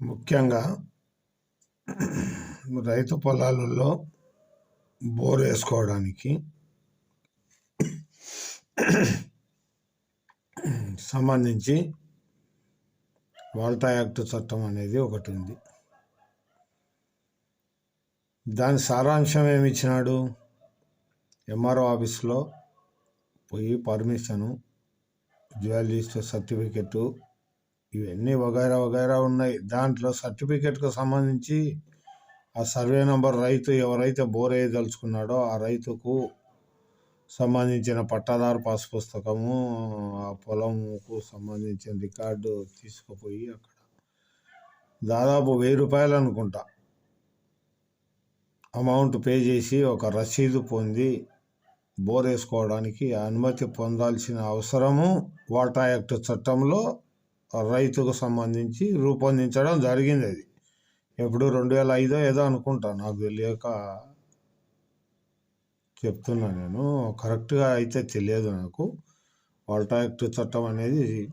ముఖ్యంగా రైతు పొలాలలో బోర్ వేసుకోవడానికి సంబంధించి వాల్తా యాక్ట్ చట్టం అనేది ఒకటి ఉంది. దాని సారాంశం ఏమి ఇచ్చినాడు? ఎంఆర్ఓ ఆఫీస్లో పోయి పర్మిషను జ్యువెలరీస్ సర్టిఫికెట్ ఇవన్నీ వగైరా వగైరా ఉన్నాయి. దాంట్లో సర్టిఫికెట్కు సంబంధించి ఆ సర్వే నెంబర్ రైతు ఎవరైతే బోర్ వేయదలుచుకున్నాడో ఆ రైతుకు సంబంధించిన పట్టాదారు పాస్ పుస్తకము ఆ పొలంకు సంబంధించిన రికార్డు తీసుకుపోయి అక్కడ దాదాపు వెయ్యి రూపాయలు అనుకుంటా అమౌంట్ పే చేసి ఒక రసీదు పొంది బోర్ వేసుకోవడానికి అనుమతి పొందాల్సిన అవసరము వాటా యాక్ట్ చట్టంలో రైతుకు సంబంధించి రూపొందించడం జరిగింది అది. ఎప్పుడు రెండు వేల ఐదో ఏదో అనుకుంటా నాకు తెలియక చెప్తున్నా నేను. కరెక్ట్గా అయితే తెలియదు నాకు. వాల్టా యాక్ట్ చట్టం అనేది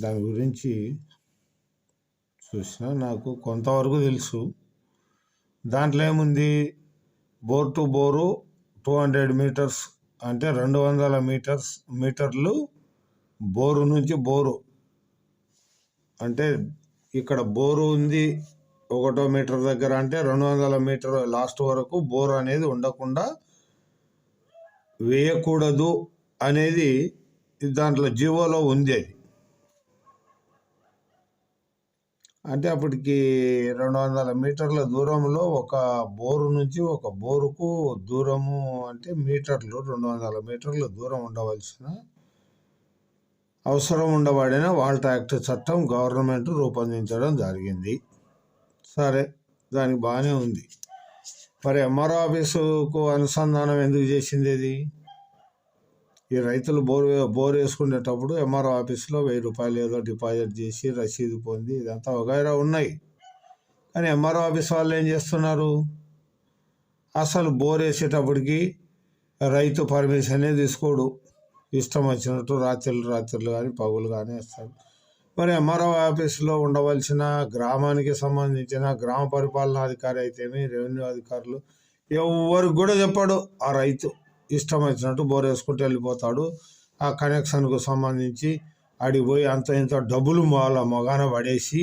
దాని గురించి చూసిన నాకు కొంతవరకు తెలుసు. దాంట్లో ఏముంది? Bore to bore two hundred meters అంటే రెండు వందల మీటర్స్ మీటర్లు బోరు నుంచి బోరు అంటే ఇక్కడ బోరు ఉంది ఒకటో మీటర్ దగ్గర అంటే రెండు వందల మీటర్ లాస్ట్ వరకు బోర్ అనేది ఉండకుండా వేయకూడదు అనేది దాంట్లో జీవోలో ఉంది అది. అంటే అప్పటికి రెండు వందల మీటర్ల దూరంలో ఒక బోరు నుంచి ఒక బోరుకు దూరము అంటే మీటర్లు రెండు వందల మీటర్ల దూరం ఉండవలసిన అవసరం ఉండబడిన వాల్ట్ యాక్ట్ చట్టం గవర్నమెంట్ రూపొందించడం జరిగింది. సరే దానికి బాగానే ఉంది. మరి ఎంఆర్ఓ ఆఫీసుకు అనుసంధానం ఎందుకు చేసింది ఇది? ఈ రైతులు బోర్ బోర్ వేసుకునేటప్పుడు ఎంఆర్ఓ ఆఫీస్లో వెయ్యి రూపాయలు ఏదో డిపాజిట్ చేసి రసీదు పొంది ఇదంతా వగైరా ఉన్నాయి. కానీ ఎంఆర్ఓ ఆఫీస్ వాళ్ళు ఏం చేస్తున్నారు? అసలు బోర్ వేసేటప్పటికి రైతు పర్మిషనే తీసుకోడు. ఇష్టం వచ్చినట్టు రాత్రులు రాత్రులు కానీ పగులు కానీ వేస్తాడు మరి ఎంఆర్ఓ ఆఫీస్లో ఉండవలసిన గ్రామానికి సంబంధించిన గ్రామ పరిపాలనాధికారి అయితేమి రెవెన్యూ అధికారులు ఎవరికి కూడా చెప్పాడు. ఆ రైతు ఇష్టం వచ్చినట్టు బోర్ వేసుకుంటూ వెళ్ళిపోతాడు. ఆ కనెక్షన్కు సంబంధించి అడిగిపోయి అంత ఇంత డబ్బులు వాళ్ళ మొగాన పడేసి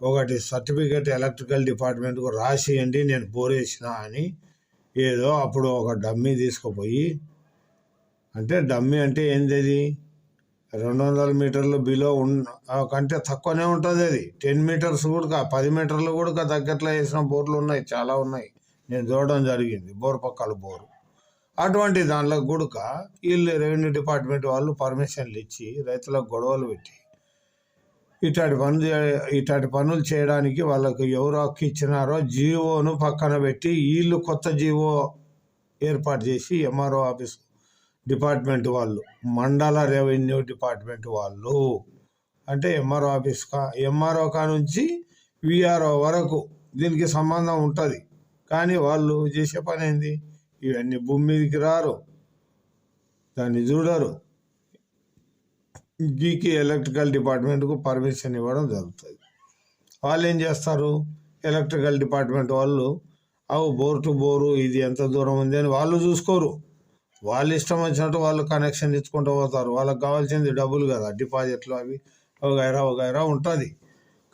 ఒకటి సర్టిఫికేట్ ఎలక్ట్రికల్ డిపార్ట్మెంట్కు రాసియండి నేను బోర్ వేసిన అని ఏదో అప్పుడు ఒక డమ్మీ తీసుకుపోయి అంటే డమ్మీ అంటే ఏంది అది రెండు వందల మీటర్లు బిలో ఉన్న కంటే తక్కువనే ఉంటుంది అది. టెన్ మీటర్స్ కూడా పది మీటర్లు కూడా దగ్గరలో వేసిన బోర్లు ఉన్నాయి చాలా ఉన్నాయి. నేను చూడడం జరిగింది బోర్ పక్కల బోరు. అటువంటి దాంట్లో గుడక వీళ్ళు రెవెన్యూ డిపార్ట్మెంట్ వాళ్ళు పర్మిషన్లు ఇచ్చి రైతులకు గొడవలు పెట్టి ఇట్లాంటి పనులు ఇట్లాంటి పనులు చేయడానికి వాళ్ళకు ఎవరు హక్కు ఇచ్చినారో జీవోను పక్కన పెట్టి వీళ్ళు కొత్త జీవో ఏర్పాటు చేసి ఎంఆర్ఓ ఆఫీస్ డిపార్ట్మెంట్ వాళ్ళు మండల రెవెన్యూ డిపార్ట్మెంట్ వాళ్ళు. అంటే ఎంఆర్ఓ ఆఫీస్ కా ఎంఆర్ఓ కా నుంచి విఆర్ఓ వరకు దీనికి సంబంధం ఉంటుంది. కానీ వాళ్ళు చేసే పని ఏంది? ఇవన్నీ భూమి మీదకి రారు. దాన్ని చూడరు. గీకి ఎలక్ట్రికల్ డిపార్ట్మెంట్కు పర్మిషన్ ఇవ్వడం జరుగుతుంది. వాళ్ళు ఏం చేస్తారు? ఎలక్ట్రికల్ డిపార్ట్మెంట్ వాళ్ళు అవు బోర్ టు బోరు ఇది ఎంత దూరం ఉంది అని వాళ్ళు చూసుకోరు. వాళ్ళు ఇష్టం వచ్చినట్టు వాళ్ళు కనెక్షన్ ఇచ్చుకుంటూ పోతారు. వాళ్ళకి కావాల్సింది డబ్బులు కదా డిపాజిట్లు అవి వగైరా వగైరా ఉంటుంది.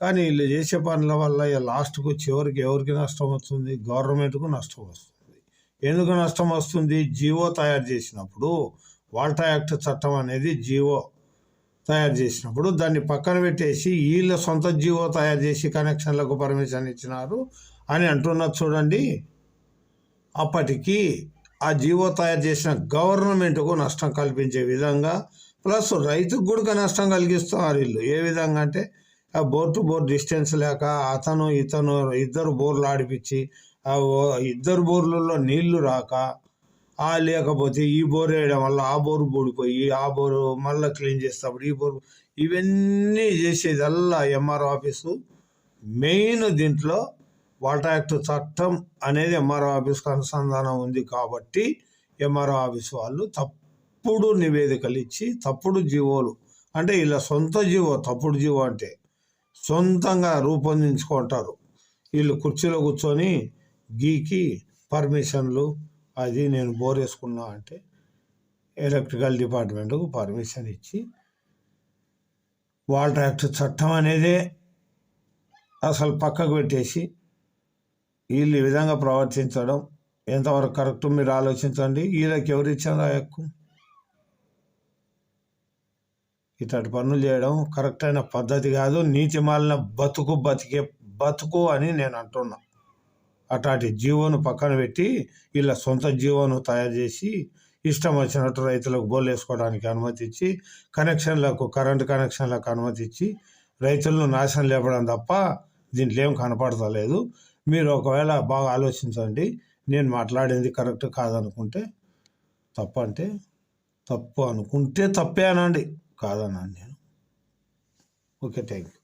కానీ వీళ్ళు చేసే పనుల వల్ల లాస్ట్కు చివరికి ఎవరికి నష్టం వస్తుంది? గవర్నమెంట్కు నష్టం వస్తుంది. ఎందుకు నష్టం వస్తుంది? జీవో తయారు చేసినప్పుడు వాల్టా యాక్ట్ చట్టం అనేది జీవో తయారు చేసినప్పుడు దాన్ని పక్కన పెట్టేసి వీళ్ళ సొంత జీవో తయారు చేసి కనెక్షన్లకు పర్మిషన్ ఇచ్చినారు అని అంటున్నారు చూడండి. అప్పటికి ఆ జీవో తయారు చేసిన గవర్నమెంట్కు నష్టం కల్పించే విధంగా ప్లస్ రైతుకు కూడా నష్టం కలిగిస్తున్నారు వీళ్ళు. ఏ విధంగా అంటే ఆ బోర్ టు బోర్ డిస్టెన్స్ లేక అతను ఇతను ఇద్దరు బోర్లు ఆడిపించి ఆ ఇద్దరు బోర్లలో నీళ్ళు రాక ఆ లేకపోతే ఈ బోర్ వేయడం వల్ల ఆ బోరు బూడిపోయి ఆ బోరు మళ్ళీ క్లీన్ చేసేటప్పుడు ఈ బోరు ఇవన్నీ చేసేదల్లా ఎంఆర్ ఆఫీసు. మెయిన్ దీంట్లో వాటర్ యాక్ట్ చట్టం అనేది ఎంఆర్ఓ ఆఫీస్కి అనుసంధానం ఉంది కాబట్టి ఎంఆర్ఓ ఆఫీస్ వాళ్ళు తప్పుడు నివేదికలు ఇచ్చి తప్పుడు జీవోలు అంటే ఇలా సొంత జీవో తప్పుడు జీవో అంటే సొంతంగా రూపొందించుకుంటారు. వీళ్ళు కుర్చీలో కూర్చొని గీకి పర్మిషన్లు అది నేను బోర్ వేసుకున్నా అంటే ఎలక్ట్రికల్ డిపార్ట్మెంట్కు పర్మిషన్ ఇచ్చి వాటర్ యాక్ట్ చట్టం అనేదే అసలు పక్కకు పెట్టేసి వీళ్ళు ఈ విధంగా ప్రవర్తించడం ఎంతవరకు కరెక్ట్ మీరు ఆలోచించండి. వీళ్ళకి ఎవరు ఇచ్చారు ఆ హక్కు? ఇట్లాంటి పనులు చేయడం కరెక్ట్ అయిన పద్ధతి కాదు. నీతి మాలిన బతుకు బతికే బతుకు అని నేను అంటున్నా. అట్లాంటి జీవోను పక్కన పెట్టి వీళ్ళ సొంత జీవోను తయారు చేసి ఇష్టం వచ్చినట్టు రైతులకు బోర్లు వేసుకోవడానికి కనెక్షన్లకు కరెంటు కనెక్షన్లకు అనుమతిచ్చి రైతులను నాశనం లేపడం తప్ప దీంట్లో ఏం కనపడతలేదు. మీరు ఒకవేళ బాగా ఆలోచించండి నేను మాట్లాడింది కరెక్ట్ కాదనుకుంటే తప్పు అంటే తప్పు అనుకుంటే తప్పే అనండి. కాదన్నాను నేను. Okay thank you